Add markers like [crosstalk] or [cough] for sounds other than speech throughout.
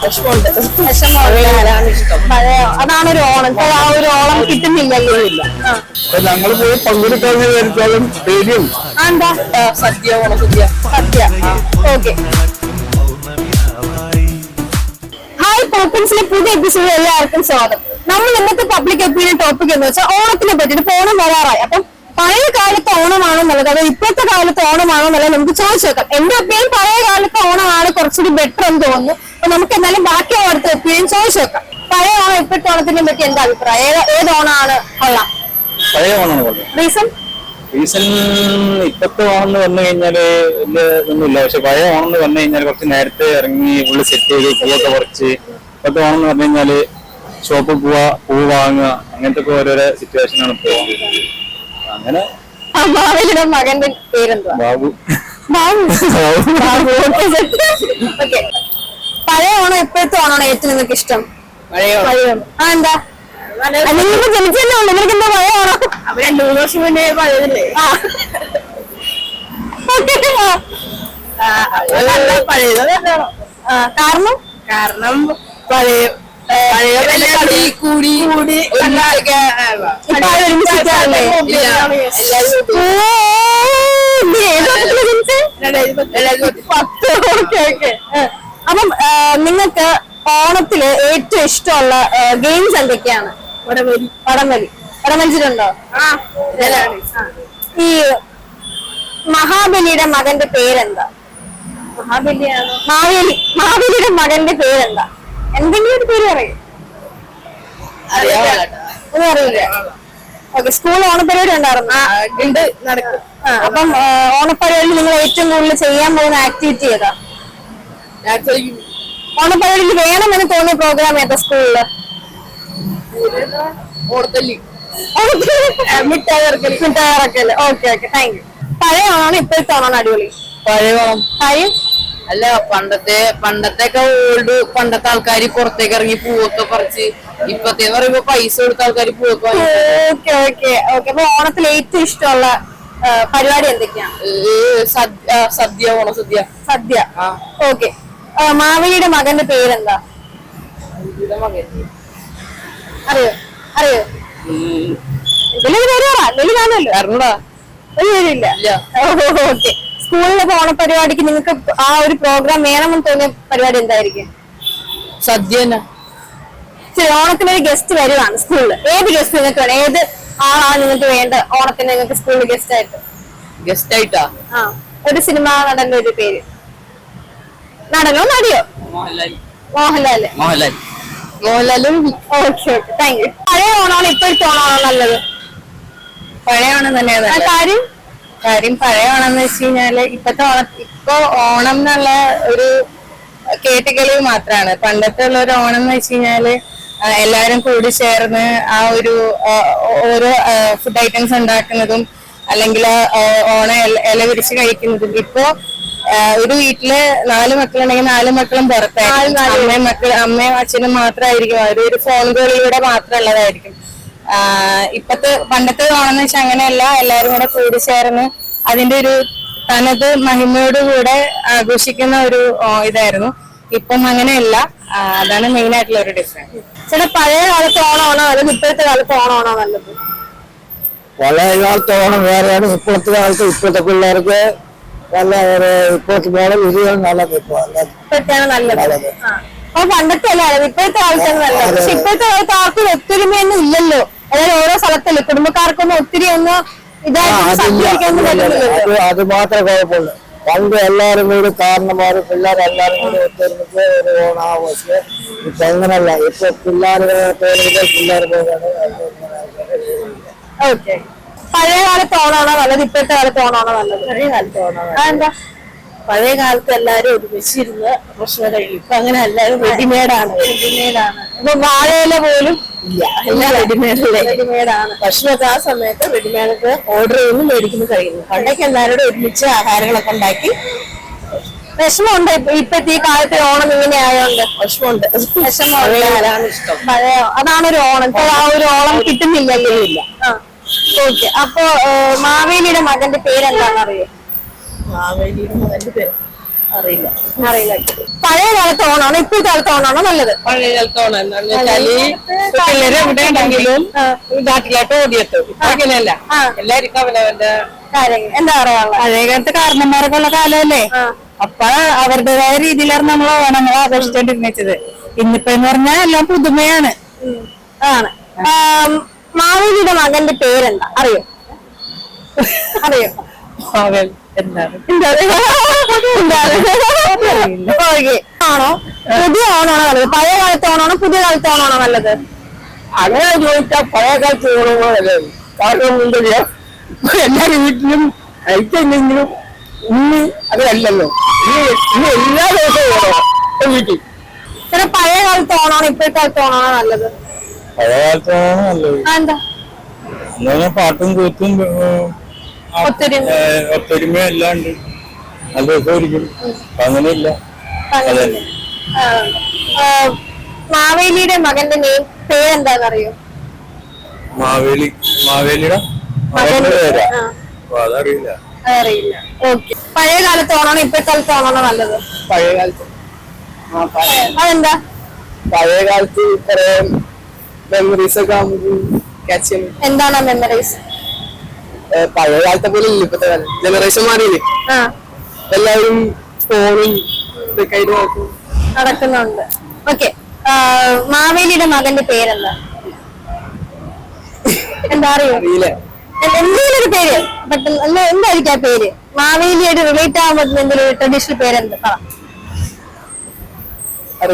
വിഷമമുണ്ട് പഴയ അതാണ് ഒരു ഓണം. ഇപ്പൊ ആ ഒരു ഓണം കിട്ടുന്നില്ലല്ലോ. ഞങ്ങൾ പോയി പങ്കെടുക്കാന്ന് വിചാരിച്ചാലും പേടിയും എന്താ? സദ്യ ഓണസദ്യ സദ്യ. ഓക്കെ. ഹായ് പോപ്പിൻസിലെ പുതിയ എപ്പിസോഡ് എല്ലാവർക്കും സ്വാഗതം. നമ്മൾ ഇന്നത്തെ പബ്ലിക് ഒപ്പീനിയൻ ടോപ്പിക് എന്ന് വെച്ചാൽ ഓണത്തിനെ പറ്റിയിട്ട് ഇപ്പൊ ഓണം വരാറായി. അപ്പം പഴയ കാലത്ത് ഓണമാണോ എന്നുള്ളത് അതായത് ഇപ്പോഴത്തെ കാലത്ത് ഓണമാണോ എന്നുള്ളത് നമുക്ക് ചോദിച്ചു നോക്കാം. എന്റെ അഭിപ്രായം പഴയ കാലത്ത് ഓണമാണ് കുറച്ചുകൂടി ബെറ്റർ എന്ന് തോന്നുന്നു. അപ്പൊ നമുക്ക് എന്നാലും ബാക്കി ഓണത്തെ ചോദിച്ചു നോക്കാം. പഴയ ഓണം ഇപ്പോഴത്തെ ഓണത്തിനെ പറ്റി എന്താ അഭിപ്രായം? ഏത് ഓണമാണ്? കൊള്ളാം. പഴയ ഓണമാണ് റീസൺ? റീസൺ ഇപ്പത്തെ ഓണം എന്ന് വന്നു കഴിഞ്ഞാൽ വലിയ ഇതൊന്നുമില്ല. പക്ഷെ പഴയ ഓണം എന്ന് വന്നു കഴിഞ്ഞാൽ കുറച്ച് നേരത്തെ ഇറങ്ങി ഉള്ളിൽ സെറ്റ് ചെയ്ത് പൂവൊക്കെ പറിച്ച് ഇപ്പത്തെ ഓണം എന്ന് പറഞ്ഞു കഴിഞ്ഞാൽ ഷോപ്പിൽ പോവാ പൂ വാങ്ങുക അങ്ങനത്തെ ഒക്കെ ഓരോരോ സിറ്റുവേഷനാണ് ആണ് ഇപ്പോ അങ്ങനെ അമ്മാവലിയുടെ മകന്റെ പേരെന്തുവാ? ബാബു. ബാബു. [laughs] ബാബു. ഓക്കെ പഴയ ഓണം ഇപ്പോഴത്തെ ഓണമാണ് ഏറ്റവും നിങ്ങൾക്ക് ഇഷ്ടം? പഴയ ആ എന്താ? അല്ലെങ്കിൽ ഇപ്പൊ ജനിച്ചല്ലേ ഉള്ളൂ. നിനക്ക് എന്താ പഴയ ഓണം? അപ്പൊ മൂന്ന് വർഷം മുന്നേ പഴയതല്ലേ. പഴയത് കാരണം? കാരണം പഴയ കൂടി കൂടി? പത്ത് ഓക്കെ ഓക്കെ അപ്പം നിങ്ങൾക്ക് ഓണത്തിൽ ഏറ്റവും ഇഷ്ടമുള്ള ഗെയിംസ് എന്തൊക്കെയാണ്? വടംവലി. വടംവലി. വടംവലിച്ചിട്ടുണ്ടോ? ഈ മഹാബലിയുടെ മകന്റെ പേരെന്താ? മഹാബലിയാണ്? മാവേലി. മഹാബലിയുടെ മകന്റെ പേരെന്താ? എന്തെങ്കിലും ഒരു പേര് പറയും. ഒന്നും അറിയില്ല. ഓക്കെ സ്കൂൾ ഓണപ്പരിപാടി ഉണ്ടായിരുന്നു? അപ്പം ആ, നിങ്ങൾ ഏറ്റവും കൂടുതൽ ചെയ്യാൻ പോകുന്ന ആക്ടിവിറ്റി ഏതാ? ഓണപ്പരിപാടിയിൽ വേണമെന്ന് തോന്നിയ പ്രോഗ്രാം ഏതാ സ്കൂളിൽ മിഠായി ഇറക്കൽ ഓക്കെ ഓക്കെ. താങ്ക് യു പഴയ ഓണാണ് ഇപ്പോഴത്തെ ഓണാണ് അടിപൊളി? പഴയ? ഓണം കാര്യം അല്ല പണ്ടത്തെ പണ്ടത്തെ ഒക്കെ ഓൾഡ് പണ്ടത്തെ ആൾക്കാർ പുറത്തേക്ക് ഇറങ്ങി പൂവൊക്കെ പറിച്ച് ഇപ്പത്തെ പറയുമ്പോ പൈസ കൊടുത്ത ആൾക്കാർ പൂവൊക്കെ വാങ്ങി ഓക്കെ ഓക്കെ ഓക്കെ അപ്പൊ ഓണത്തിൽ ഏറ്റവും ഇഷ്ടമുള്ള പരിപാടി എന്തൊക്കെയാണ് സദ്യ ഓണ സദ്യ. സദ്യ. ഓക്കെ മാവേലിയുടെ മകന്റെ പേരെന്താ? അറിയോ? അറിയോ? ഇതിലൊരു പേര് പറ അല്ലെങ്കിൽ കാണുമല്ലോ. ഒരു പേരില്ല ഓക്കെ. പോണ പരിപാടിക്ക് നിങ്ങൾക്ക് ആ ഒരു പ്രോഗ്രാം വേണമെന്ന് തോന്നിയ പരിപാടി എന്തായിരിക്കും? സദ്യ ഓണത്തിന് ഒരു ഗസ്റ്റ് വരുവാണ് സ്കൂളിൽ ഏത് ഗസ്റ്റ് നിങ്ങൾക്ക് വേണം? ഏത് ആളാണ് നിങ്ങൾക്ക് വേണ്ട ഓണത്തിന് നിങ്ങൾക്ക് സ്കൂളിൽ ഗസ്റ്റ് ആയിട്ട്? ഗസ്റ്റ് ആയിട്ടാ? ആ ഒരു സിനിമ നടന്റെ ഒരു പേര്. നടനോ നടിയോ? മോഹൻലാൽ. മോഹൻലാൽ. മോഹൻലാലും ഓക്കെ ഓക്കെ. താങ്ക് യു പഴയ ഓണമാണ് ഇപ്പോഴത്തെ ഓണമാണോ നല്ലത്? പഴയ ഓണം തന്നെയാണ് കാര്യം? കാര്യം പഴയ ഓണം എന്ന് വെച്ച് കഴിഞ്ഞാൽ ഇപ്പത്തെ ഓണം ഇപ്പൊ ഓണം എന്നുള്ള ഒരു കേട്ടുകളി മാത്രാണ്. പണ്ടത്തെ ഉള്ള ഒരു ഓണം എന്ന് വെച്ച് കഴിഞ്ഞാൽ എല്ലാരും എല്ലാവരും കൂടി ചേർന്ന് ആ ഒരു ഓരോ ഫുഡ് ഐറ്റംസ് ഉണ്ടാക്കുന്നതും അല്ലെങ്കിൽ ഓണം ഇല- വിരിച്ച് കഴിക്കുന്നതും ഇപ്പോ ഒരു വീട്ടിൽ നാല് മക്കളുണ്ടെങ്കിൽ നാല് മക്കളും പുറത്തായിരിക്കും. അമ്മയും മക്കൾ അമ്മയും അച്ഛനും മാത്രമായിരിക്കും അവർ ഒരു ഫോൺ കോളിലൂടെ മാത്രമുള്ളതായിരിക്കും. ഇപ്പത്തെ പണ്ടത്തെ ഓണം എന്ന് വെച്ചാൽ അങ്ങനെയല്ല. എല്ലാവരും കൂടെ കൂടി ചേർന്ന് അതിന്റെ ഒരു തനത് മഹിമയോടുകൂടെ ആഘോഷിക്കുന്ന ഒരു ഇതായിരുന്നു. ഇപ്പം അങ്ങനെയല്ല. അതാണ് മെയിൻ ആയിട്ടുള്ള ഒരു ഡിഫറൻസ് ചേട്ടാ പഴയ കാലത്ത് ഓണമാണോ അല്ലെങ്കിൽ ഇപ്പോഴത്തെ കാലത്ത് ഓണമാണോ നല്ലത്? പഴയ കാലത്ത് ഓണം വേറെയാണ്. ഇപ്പോഴത്തെ കാലത്ത് ഇപ്പോഴത്തെ പിള്ളേർക്ക് നല്ല ഒരു ഇപ്പോഴത്തെ മോഡൽ വിധികൾ നല്ലത് ഇപ്പൊ ഇപ്പോഴത്തെയാണ് നല്ലത്. അപ്പൊ പണ്ടത്തെ അല്ല ഇപ്പോഴത്തെ കാലത്താണ് നല്ലത്. പക്ഷെ ഇപ്പോഴത്തെ കാലത്ത് ആർക്കും ഒത്തൊരുമയൊന്നും ഇല്ലല്ലോ. അതായത് ഓരോ സ്ഥലത്തല്ലേ കുടുംബക്കാർക്കൊന്നും ഒത്തിരി ഒന്ന് ഇതായിട്ട് അത് മാത്രമേ കുഴപ്പമുള്ളൂ. പണ്ട് എല്ലാവരും കൂടി കാരണന്മാരും പിള്ളേർ എല്ലാവരും കൂടി ഒത്തൊരുമിച്ച് ഒരു ഓണാഘോഷം ഇപ്പൊ അങ്ങനല്ല. ഇപ്പൊ പിള്ളേർ പിള്ളേർ പോകാണ് പഴയ കാലത്ത് ഓണാണോ നല്ലത്? ഇപ്പോഴത്തെ കാലത്ത് ഓണാണോ നല്ലത്? പഴയ കാലത്ത് ഓണാണോ എന്താ പഴയ കാലത്ത് എല്ലാരും ഒരുമിച്ചിരുന്ന് പ്രശ്നം കഴിയും ഇപ്പൊ അങ്ങനെ എല്ലാരും റെഡിമെയ്ഡാണ് റെഡിമെയ്ഡാണ് ഇപ്പൊ വാഴയില പോലും ഇല്ല. എല്ലാം റെഡിമെയ്ഡ് റെഡിമെയ്ഡാണ് ഭക്ഷണമൊക്കെ ആ സമയത്ത് റെഡിമെയ്ഡൊക്കെ ഓർഡർ ചെയ്യുന്നു മേടിക്കുന്നു കഴിയുന്നു. പണ്ടൊക്കെ എല്ലാവരോടും ഒരുമിച്ച് ആഹാരങ്ങളൊക്കെ ഉണ്ടാക്കി. വിഷമമുണ്ട് ഇപ്പൊ- ഇപ്പത്തെ ഈ കാലത്തെ ഓണം ഇങ്ങനെ ആയതുകൊണ്ട് വിഷമമുണ്ട്. പഴയ അതാണ് ഒരു ഓണം. ഇപ്പൊ ആ ഒരു ഓണം കിട്ടുന്നില്ലല്ലോ ഇല്ല? ഓക്കെ. അപ്പൊ മാവേലിയുടെ മകന്റെ പേരെന്താണെന്ന് എന്താണെന്നറിയോ മാവേലിയുടെ മകന്റെ പേര്. അറിയില്ല. അറിയില്ല. പഴയ കാലത്ത് ഓണാണോ ഇപ്പോഴത്തെ കാലത്ത് ഓണാണോ നല്ലത്. പഴയ കാലത്ത് ഓണം എന്താന്ന് വെച്ചാൽ പിള്ളേര് എവിടെ ഉണ്ടെങ്കിലും നാട്ടിലോട്ട് ഓടിയെത്തും. ഇപ്പൊ അങ്ങനെയല്ല. എല്ലാവർക്കും അവനവന്റെ കാര്യങ്ങൾ. എന്താ പറയാ പഴയ കാലത്ത് കാരണന്മാരൊക്കെ ഉള്ള കാലമല്ലേ അപ്പൊ അവരുടേതായ രീതിയിലാണ് നമ്മൾ ഓണങ്ങൾ ആഘോഷിച്ചോണ്ടിരുന്നത്. ഇന്നിപ്പോ എന്ന് പറഞ്ഞാൽ എല്ലാം പുതുമയാണ്. ആണ്. മാവേലിയുടെ മകന്റെ പേരെന്താ? അറിയോ? അറിയോ? അവൻ എന്താണ് ആണോ? പുതിയ ഓണാണോ നല്ലത്? പഴയ കാലത്ത് ഓണാണോ? പുതിയ കാലത്ത് ഓണാണോ നല്ലത്? അങ്ങനെ ചോദിച്ചാൽ പഴയ കാലത്ത് ഓണമല്ലേ കാരണം എന്താ എല്ലാ വീട്ടിലും ഐറ്റല്ലെങ്കിലും ഇന്ന് അതല്ലല്ലോ. ഇന്ന് എല്ലാ ദിവസവും ഓണം വീട്ടിൽ. പിന്നെ പഴയ കാലത്ത് ഓണാണോ? ഇപ്പോഴത്തെ കാലത്ത് ഓണാണോ നല്ലത്? പഴയ കാലത്ത് ഓണാണോ നല്ലത്. എന്താ? പാട്ടും കൂത്തും ഒത്തൊരുമ. എല്ലാം ഉണ്ട് നല്ല രസമായിരിക്കും. അങ്ങനെയില്ല. അതെ. മാവേലിയുടെ മകന്റെ നെയിം പേരെന്താന്ന് അറിയോ മാവേലി മാവേലിയുടെ മകന്റെ പേരാ? അതറിയില്ല അറിയില്ല ഓക്കെ പഴയ കാലത്ത് ഓണാണോ ഇപ്പോഴത്തെ ഓണാണോ നല്ലത്? പഴയ കാലത്ത് ആ, പഴയ- അതെന്താ? പഴയ കാലത്ത് കുറെ മെമ്മറീസ് ഒക്കെ എന്താണ് മെമ്മറീസ് പഴയ കാലത്തെ പോലെ ഇല്ല ഇപ്പത്തെ കാലം. ജനറേഷൻ മാറിയില്ലേ? എല്ലാവരും ഫോണും ഇതൊക്കെ ആയിട്ട് നോക്കും നടക്കുന്നുണ്ട്. ഓക്കെ മാവേലിയുടെ മകന്റെ പേരെന്താ? എന്താ അറിയോ? എന്തെങ്കിലും ഒരു പേര്. പെട്ടെന്ന് അല്ല എന്തായിരിക്കും ആ പേര്? മാവേലിയായിട്ട് റിലേറ്റ് ആവാൻ പറ്റുന്ന എന്തെങ്കിലും ഒരു ട്രഡീഷണൽ പേരെന്താ? പറ.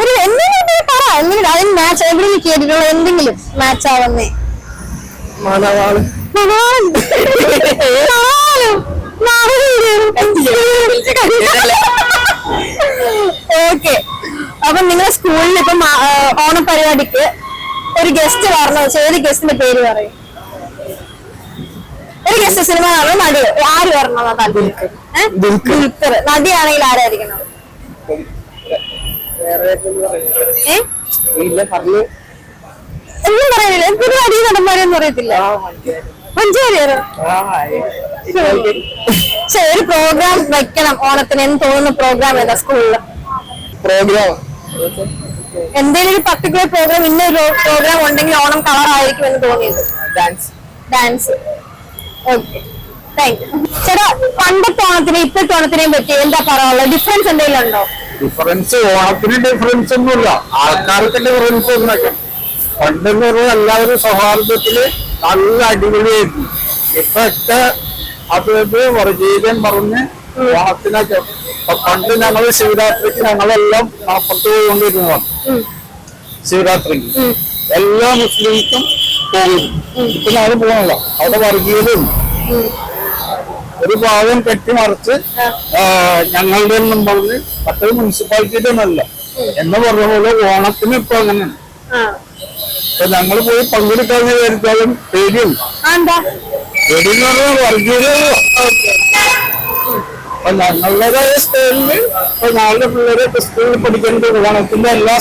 ഒരു എന്തെങ്കിലും പറ. എന്തെങ്കിലും അതിന് മാച്ച് എവിടെയെങ്കിലും കേട്ടിട്ടുള്ള എന്തെങ്കിലും മാച്ച് ആവുന്നേ? മാനവാൾ ഓക്കെ. അപ്പൊ നിങ്ങളുടെ സ്കൂളിൽ ഇപ്പം ഓണം ഓണപരിപാടിക്ക് ഒരു ഗസ്റ്റ് വരണം. ഏത് ഗസ്റ്റിന്റെ പേര് പറയും? ഒരു ഗസ്റ്റ് സിനിമ കാണും നടി ആര് വരണം? ദുൽഖർ. നടിയാണെങ്കിൽ ആരായിരിക്കണം? വേറെ ഏ? ഇല്ല പറഞ്ഞു. ഒന്നും പറയില്ല എന്തൊരു നടി നടന്മാരെന്ന് അറിയത്തില്ല മഞ്ചേരിയാരോ പക്ഷെ ഒരു പ്രോഗ്രാം വെക്കണം. ഓണത്തിന് എന്ന് തോന്നുന്ന പ്രോഗ്രാം ഏതാ സ്കൂളിൽ പ്രോഗ്രാം. എന്തെങ്കിലും ഒരു പർട്ടിക്കുലർ പ്രോഗ്രാം ഇന്നൊരു പ്രോഗ്രാം ഉണ്ടെങ്കിൽ ഓണം കളർ ആയിരിക്കും എന്ന് തോന്നിയത്? Dance dance okay thank you ചേട്ടാ പണ്ടത്തെ ഓണത്തിനെ ഇപ്പോഴത്തെ ഓണത്തിനെയും പറ്റി എന്താ പറയാനുള്ളത്? ഡിഫറൻസ് എന്തെങ്കിലും ഉണ്ടോ? ഡിഫറൻസ് ഓണത്തിന് ഡിഫറൻസ് ഒന്നുമില്ല. ആൾക്കാർക്ക് ഡിഫറൻസ് ഒന്നൊക്കെ. പണ്ടെന്ന് പറഞ്ഞാൽ എല്ലാവരും സൗഹാർദ്ദത്തിൽ നല്ല അടിപൊളിയായിരുന്നു. ഇപ്പൊക്കെ അത് വർഗീയൻ പറഞ്ഞ് ഓണത്തിനൊക്കെ പണ്ട് ഞങ്ങൾ ശിവരാത്രിക്ക് ഞങ്ങളെല്ലാം മണപ്പുറത്ത് പോയിക്കൊണ്ടിരുന്നതാണ് ശിവരാത്രിക്ക്. എല്ലാ മുസ്ലിംസും പോകും ഇപ്പൊ ഞങ്ങൾ പോകണല്ല അവിടെ വർഗീയതും ഒരു ഭാഗം കെട്ടിമറിച്ച് മറിച്ച് ഞങ്ങളുടെ ഒന്നും പറഞ്ഞ് മറ്റൊരു മുനിസിപ്പാലിറ്റിയുടെ ഒന്നല്ല. എന്ന് പറഞ്ഞ പോലെ ഓണത്തിന് ഇപ്പൊ അങ്ങനെയാണ്. ഞങ്ങൾ പോയി പങ്കെടുക്കാൻ വിചാരിച്ചാലും പേടിയും ആ, എന്താ? പേടി എന്ന് പറഞ്ഞാൽ വർഗീയത അപ്പൊ ഞങ്ങളുടേതായ സ്കൂളിൽ ഇപ്പൊ ഞങ്ങളുടെ പിള്ളേരൊക്കെ സ്കൂളിൽ പഠിക്കുന്നത് ഓണത്തിന്റെ എല്ലാ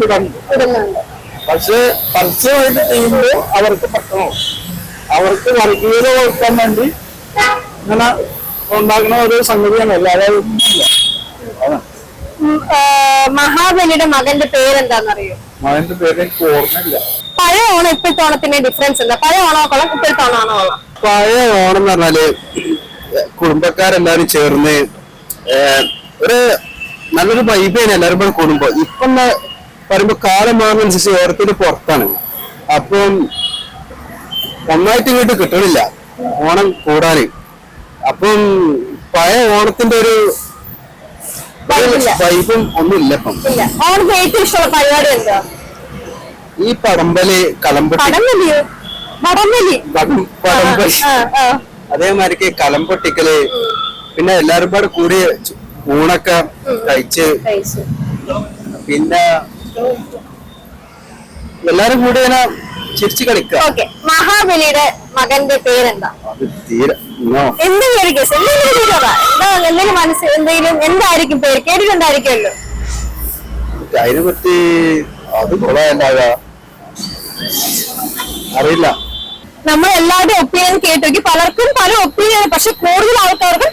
ഇടുന്നുണ്ട് ഇടുന്നുണ്ട് പക്ഷെ പരസ്യമായിട്ട് ചെയ്യുമ്പോൾ അവർക്ക് പറ്റണോ. അവർക്ക് വർഗീയത വളർത്താൻ വേണ്ടി ഇങ്ങനെ ഉണ്ടാക്കുന്ന ഒരു സംഗതിയാണ്. അല്ലാതെ മഹാബലിയുടെ മകന്റെ പേരെന്താണെന്നറിയോ അവന്റെ പേര് എനിക്ക് ഓർമ്മയില്ല പഴയ ഓണം ഇപ്പോഴത്തെ ഓണത്തിന്റെ ഡിഫറൻസ് എന്താ? പഴയ ഓണം കൊള്ളാം ഇപ്പോഴത്തെ ഓണമാണോ കൊള്ളാം പഴയ ഓണം എന്ന് പറഞ്ഞാൽ കുടുംബക്കാരെല്ലാരും ചേർന്ന് ഒരു നല്ലൊരു വൈബാണ് എല്ലാവരും കൂടെ കൂടുമ്പോ. ഇപ്പൊ പറയുമ്പോ കാലം മാറുന്നതനുസരിച്ച് ഓരത്തിന് പുറത്താണ്. അപ്പം ഒന്നായിട്ട് ഇങ്ങോട്ട് കിട്ടണില്ല. ഓണം കൂടാന്. അപ്പം പഴയ ഓണത്തിന്റെ ഒരു. വൈബും ഒന്നും ഇല്ല ഇപ്പം. ഇല്ല. ഓണത്തിന് ഏറ്റവും ഇഷ്ടമുള്ള പരിപാടി എന്താ? ഈ പടമ്പൽ പടംവലിയോ? വടംവലി. പടം- ആ, പടമ്പലി ആ, ആ. അതേമാതിരിക്ക് കലം പൊട്ടിക്കൽ പിന്നെ എല്ലാരും പാടെ കൂടി ചു- ഊണൊക്കെ കഴിച്ച്. കഴിച്ചു. പിന്നെ എല്ലാരും കൂടി ഇങ്ങനെ ചിരിച്ചു കളിക്കുക. ഓക്കെ. മഹാബലിയുടെ മകന്റെ പേരെന്താ? എന്തെങ്കിലും ഒരു കേസ് എന്തെങ്കിലും ഒരു എന്താ എന്തെങ്കിലും മനസ്സിൽ എന്തെങ്കിലും എന്തായിരിക്കും പേര്? കേട്ടിട്ടുണ്ടായിരിക്കുമല്ലോ. അതിനെ പറ്റി അത് കൊള്ളാല്ല അറിയില്ല. നമ്മൾ എല്ലാവരുടെ ഒപ്പീനിയൻ കേട്ടു പലർക്കും പല ഒപ്പീനിയൻ പക്ഷെ കൂടുതൽ ആൾക്കാർക്കും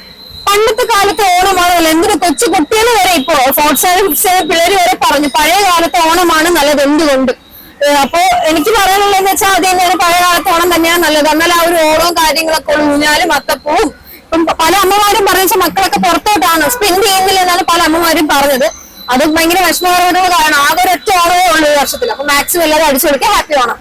പണ്ടത്തെ കാലത്തെ ഓണമാണ് എന്തിനു കൊച്ചു കുട്ടികൾ വരെ ഇപ്പോ ഫോർട്സ് പിള്ളേര് വരെ പറഞ്ഞു പഴയ കാലത്തെ ഓണമാണ് നല്ലത് എന്തുകൊണ്ട്? അപ്പോ എനിക്ക് പറയാനുള്ളതെന്ന് വെച്ചാൽ അത് തന്നെയാണ് പഴയ കാലത്ത് ഓണം തന്നെയാണ് നല്ലത്. എന്നാൽ ആ ഒരു ഓണവും കാര്യങ്ങളൊക്കെ ഊഞ്ഞാലും അത്തപ്പൂവും ഇപ്പം പല അമ്മമാരും പറഞ്ഞ മക്കളൊക്കെ പുറത്തോട്ടാണ്. സ്പെൻഡ് ചെയ്യുന്നില്ല എന്നാണ് പല അമ്മമാരും പറഞ്ഞത്. അത് ഭയങ്കര വിഷമകരമായിട്ടുള്ള കാരണം ആകെ ഒരൊറ്റ ഓണമേ ഉള്ളൂ വർഷത്തിൽ. അപ്പൊ മാക്സിമം എല്ലാവരും അടിച്ചു കൊടുക്കുക ഹാപ്പി ഓണം